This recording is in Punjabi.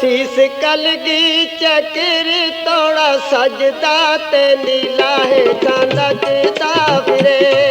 ਸੀਸ ਕਲਗੀ ਚੱਕਰ ਤੋੜਾ ਸਜਦਾ ਤੇ ਨੀਲਾ ਹੈ ਚਾਂਦਾ ਫਿਰੇ।